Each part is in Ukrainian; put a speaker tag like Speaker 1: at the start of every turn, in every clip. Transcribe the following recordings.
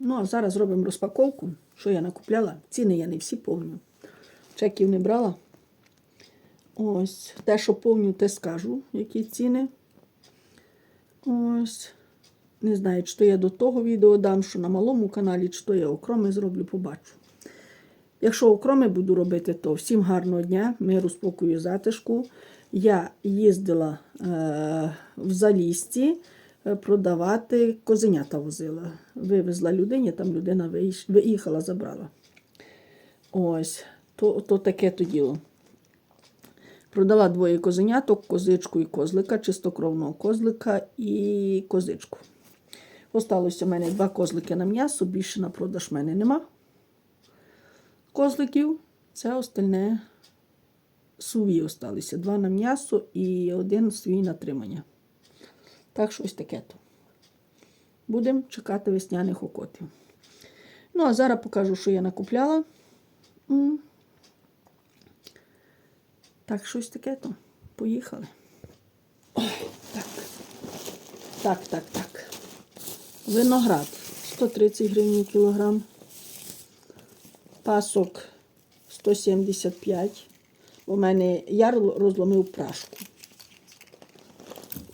Speaker 1: Ну, а зараз зробимо розпаковку, що я накупляла. Ціни я не всі помню. Чеків не брала. Ось, те, що помню, те скажу, які ціни. Ось. Не знаю, чи то я до того відео дам, що на малому каналі, чи то я окроми зроблю, побачу. Якщо окроми буду робити, то всім гарного дня, миру, спокою, затишку. Я їздила е, в Залісті продавати козенята возила. Вивезла людині, там людина виїхала, забрала. Ось, то, то таке то діло. Продала двоє козеняток, козичку і козлика, чистокровного козлика і козичку. Осталося в мене два козлики на м'ясо, більше на продаж в мене нема. Козликів це остальне суві осталися. Два на м'ясо і один свій на тримання. Так, щось таке то. Будемо чекати весняних окотів. Ну, а зараз покажу, що я накупляла. Так, щось таке то. Поїхали. Ой, так. Так, так, так. Виноград 130 гривень кілограм. Пасок 175. У мене я ро- розломив прашку.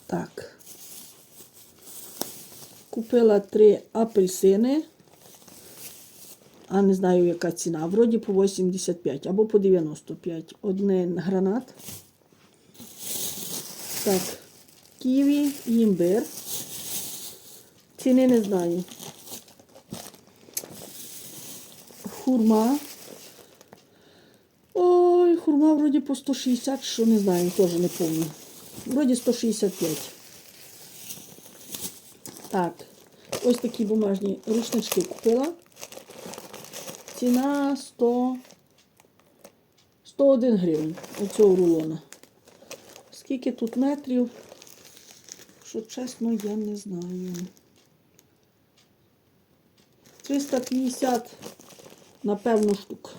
Speaker 1: Так. Купила три апельсини. А не знаю, яка ціна. Вроді по 85 або по 95. Один гранат. Так. Ківі, імбир. Ціни не знаю. Хурма. Ой, хурма вроді по 160, що не знаю, теж не помню. Вроді 165. Так. Ось такі бумажні рушнички купила. Ціна 100, 101 гривень оцього рулона. Скільки тут метрів? Що чесно, я не знаю. 350, напевно, штук.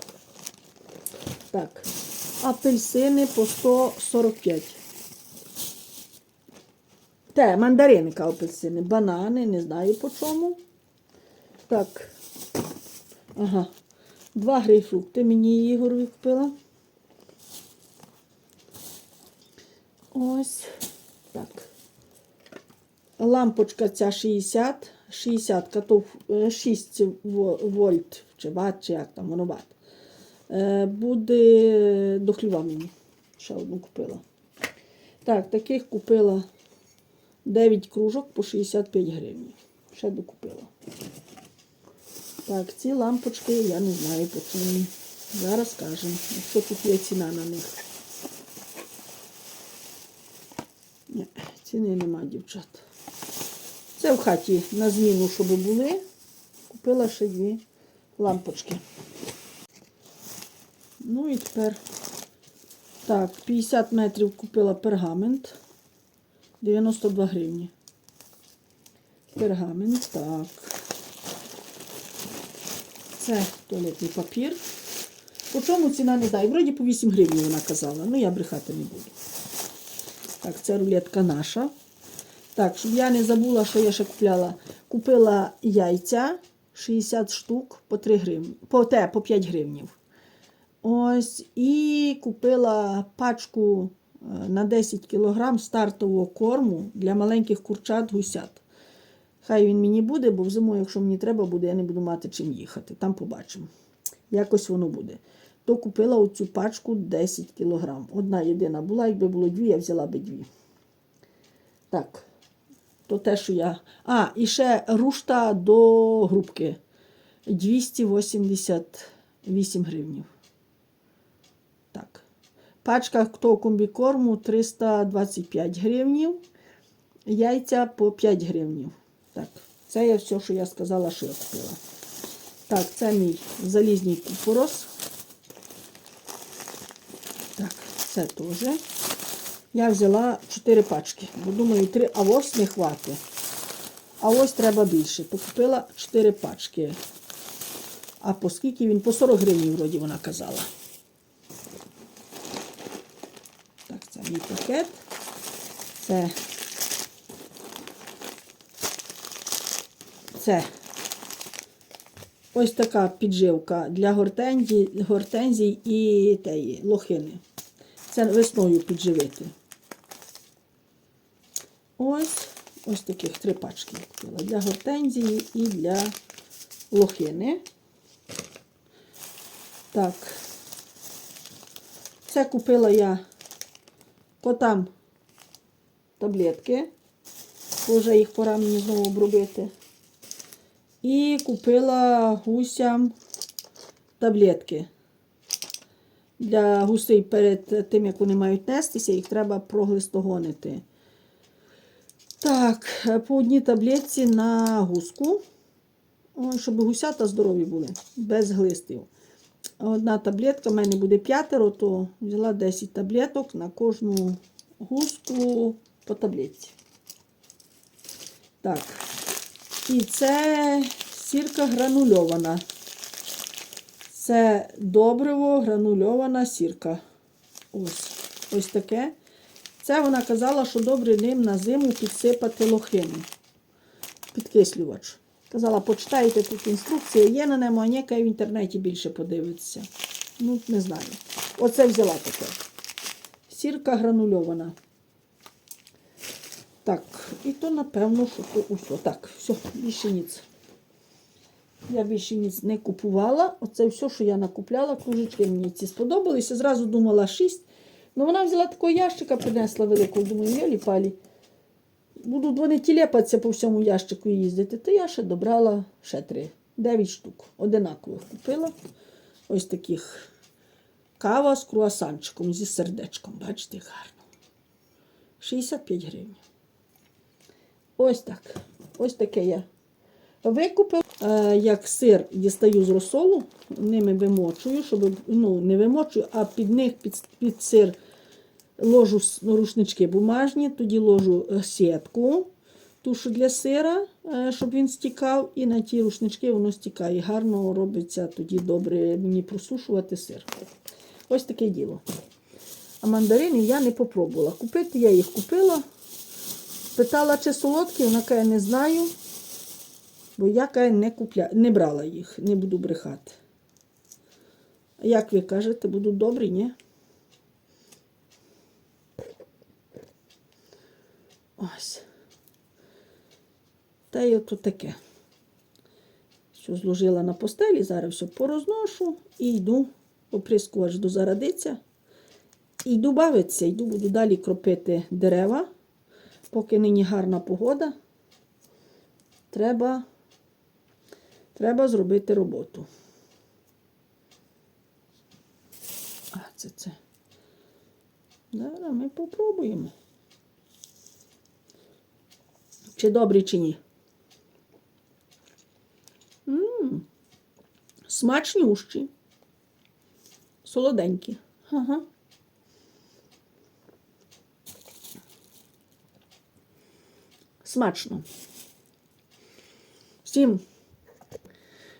Speaker 1: Так. Апельсини по 145. Те, мандаринка апельсини, банани, не знаю по чому. Так. Ага. Два грейпфрукти мені Ігор купила. Ось. Так. Лампочка ця 60. 60 то е, 6 вольт чи ват, чи як там воно ват. Е, Буде до хліва мені. Ще одну купила. Так, таких купила 9 кружок по 65 гривень. Ще докупила. Так, ці лампочки я не знаю по чому. Зараз скажемо, якщо тут є ціна на них. Ні, ціни нема, дівчат. Це в хаті на зміну, щоб були. Купила ще дві лампочки. Ну і тепер. Так, 50 метрів купила пергамент. 92 гривні. Пергамент, так. Це туалетний папір. По чому ціна не знаю. Вроді по 8 гривень вона казала. Ну я брехати не буду. Так, це рулетка наша. Так, щоб я не забула, що я ще купляла. Купила яйця 60 штук по 3 гривні. По, те, по 5 гривнів. Ось, і купила пачку на 10 кг стартового корму для маленьких курчат гусят. Хай він мені буде, бо взиму, якщо мені треба буде, я не буду мати чим їхати. Там побачимо. Якось воно буде. То купила оцю пачку 10 кг. Одна єдина була, якби було дві, я взяла би дві. Так. То те, що я. А, і ще рушта до грубки 288 гривнів. Пачка того комбікорму 325 гривнів. Яйця по 5 гривнів. Так, це я все, що я сказала, що я купила. Так, це мій залізний купорос. Так, це теж. Я взяла 4 пачки, бо думаю, 3, а ось не хватить. А ось треба більше. То купила 4 пачки. А по скільки він? По 40 гривень, вроді вона казала. Так, це мій пакет. Це. Це ось така підживка для гортензій, гортензій і теї, лохини. Це весною підживити. Ось ось таких три пачки купила. Для гортензії і для лохини. Так. Це купила я котам таблетки. бо Вже їх пора мені знову обробити. І купила гусям таблетки. Для гусей перед тим, як вони мають нестися, їх треба проглистогонити. Так, по одній таблетці на гуску, щоб гусята здорові були, без глистів. Одна таблетка, в мене буде п'ятеро, то взяла 10 таблеток на кожну гуску по таблетці. Так. І це сірка гранульована. Це добриво гранульована сірка. Ось ось таке. Це вона казала, що добре ним на зиму підсипати лохину. Підкислювач. Казала, почитайте тут інструкція, є на ньому, а ніяка в інтернеті більше подивитися. Ну, не знаю. Оце взяла таке. Сірка гранульована. Так, і то, напевно, що то усе. Так, все, більше ніц. Я більше ніц не купувала. Оце все, що я накупляла, кружечки мені ці сподобалися. Зразу думала 6. Ну, вона взяла такого ящика, принесла великого, думаю, я палі. Будуть вони тілепатися по всьому ящику їздити, то я ще добрала ще три. 9 штук. Одинакових купила. Ось таких. Кава з круасанчиком, зі сердечком. Бачите, гарно. 65 гривень. Ось так. Ось таке я викупив. Е, Як сир дістаю з розсолу, ними вимочую, щоб ну, не вимочую, а під них під, під сир ложу рушнички бумажні, тоді ложу е, сітку, тушу для сира, е, щоб він стікав, і на ті рушнички воно стікає. Гарно робиться тоді добре мені просушувати сир. Ось таке діло. А мандарини я не попробувала. Купити я їх купила. Питала, чи солодкі, вона каже, не знаю. Бо я каже, не купля... не брала їх, не буду брехати. Як ви кажете, будуть добрі, ні? Ось. Та й ото таке. Що зложила на постелі, зараз все порозношу і йду, оприскувач дозарадиться. І йду бавитися, йду, буду далі кропити дерева. Поки нині гарна погода, треба, треба зробити роботу. А, це це. Зараз ми попробуємо. Чи добрі, чи ні. М, Смачнющі. Солоденькі. Ага. Смачно. Всім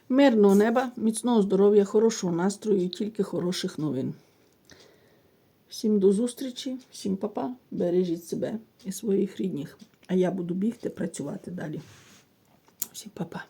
Speaker 1: мирного неба, міцного здоров'я, хорошого настрою і тільки хороших новин. Всім до зустрічі, всім папа, бережіть себе і своїх рідних. А я буду бігти працювати далі. Всім папа.